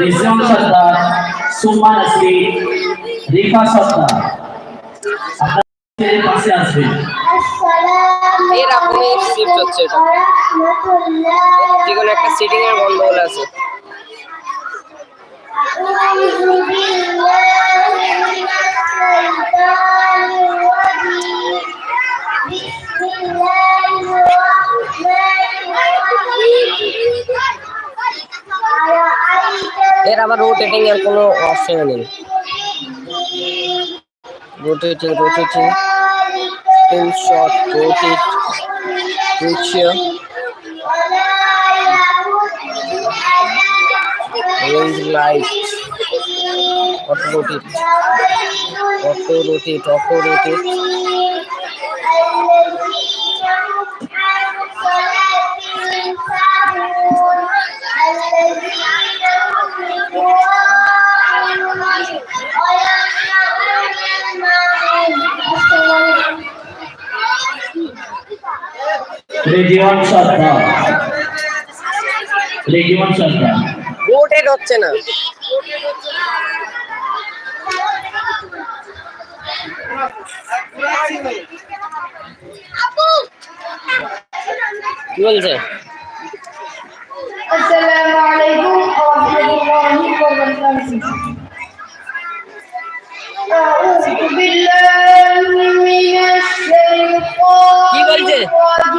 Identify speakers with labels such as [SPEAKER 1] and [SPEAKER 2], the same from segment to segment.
[SPEAKER 1] রিজম সর্দার সুমান আসরি রিফা সর্দার আসবে
[SPEAKER 2] এরকমই shift হচ্ছে এটা। যে কোনো একটা সিটিং এর গন্ডগোল আছে এর আবার রোটেটিং এর কোনো অপশন নেই। Rotating rotating spin shot rotate picture range light auto rotate auto rotate auto rotate
[SPEAKER 1] region সর্দার রিজিয়ন সর্দার
[SPEAKER 2] রোটেট হচ্ছে না কি বলছে
[SPEAKER 3] السلام عليكم ورحمة الله وبركاته أعوذ بالله من الشيطان
[SPEAKER 2] কি বলছে?
[SPEAKER 3] الرجيم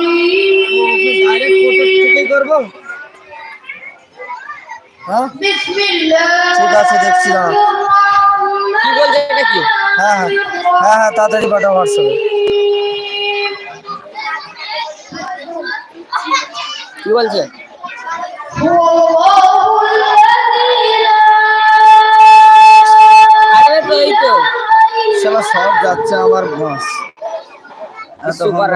[SPEAKER 4] হ্যাঁ? ঠিক আছে দেখছি
[SPEAKER 2] কি বলছে এটা কি?
[SPEAKER 4] হ্যাঁ হ্যাঁ। হ্যাঁ হ্যাঁ তাড়াতাড়ি
[SPEAKER 2] বলছে?
[SPEAKER 4] সব যাচ্ছে আমার বাস
[SPEAKER 2] সুপার